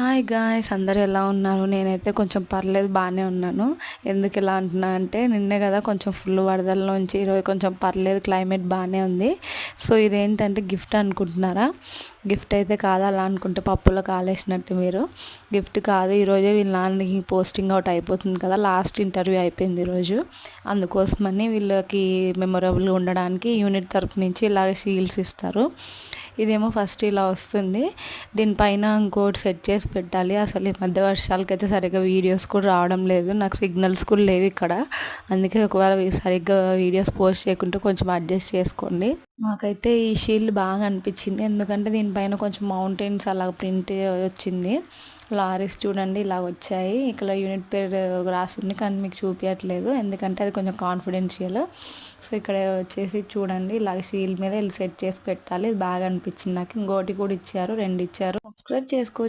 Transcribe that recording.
Hi guys అందరు ఎలా ఉన్నారు? నేనైతే కొంచెం పర్లేదు బాగానే ఉన్నాను. ఎందుకు ఇలా అంటున్నా అంటే నిన్నే కదా కొంచెం ఫుల్ వరదల్లోంచి ఈరోజు కొంచెం పర్లేదు క్లైమేట్ బాగానే ఉంది. సో ఇదేంటంటే గిఫ్ట్ అనుకుంటున్నారా? గిఫ్ట్ అయితే కాదు అలా అనుకుంటే పప్పులో కాలేసినట్టు మీరు. గిఫ్ట్ కాదు ఈరోజే వీళ్ళ నాన్నకి పోస్టింగ్ అవుట్ అయిపోతుంది కదా లాస్ట్ ఇంటర్వ్యూ అయిపోయింది ఈరోజు. అందుకోసమని వీళ్ళకి మెమొరబుల్గా ఉండడానికి యూనిట్ తరపు నుంచి ఇలాగ షీల్డ్స్ ఇస్తారు. ఇదేమో ఫస్ట్ ఇలా వస్తుంది. దీనిపైన ఇంకోటి సెట్ చేసి పెట్టాలి. అసలు ఈ మధ్య వర్షాలకైతే సరిగ్గా వీడియోస్ కూడా రావడం లేదు. నాకు సిగ్నల్స్ కూడా లేవు ఇక్కడ. అందుకే ఒకవేళ సరిగ్గా వీడియోస్ పోస్ట్ చేయకుంటే కొంచెం అడ్జస్ట్ చేసుకోండి. నాకైతే ఈ షీల్డ్ బాగా అనిపించింది. ఎందుకంటే దీనిపైన కొంచెం మౌంటైన్స్ అలా ప్రింట్ వచ్చింది. లారీస్ చూడండి ఇలా వచ్చాయి. ఇక్కడ యూనిట్ పేరు రాసింది కానీ మీకు చూపించట్లేదు ఎందుకంటే అది కొంచెం కాన్ఫిడెన్షియల్ సో ఇక్కడ వచ్చేసి చూడండి ఇలాగ షీల్డ్ మీద వెళ్ళి సెట్ చేసి పెట్టాలి. ఇది బాగా అనిపించింది నాకు. ఇంకోటి కూడా ఇచ్చారు రెండు ఇచ్చారు. సబ్స్క్రైబ్ చేసుకోవచ్చు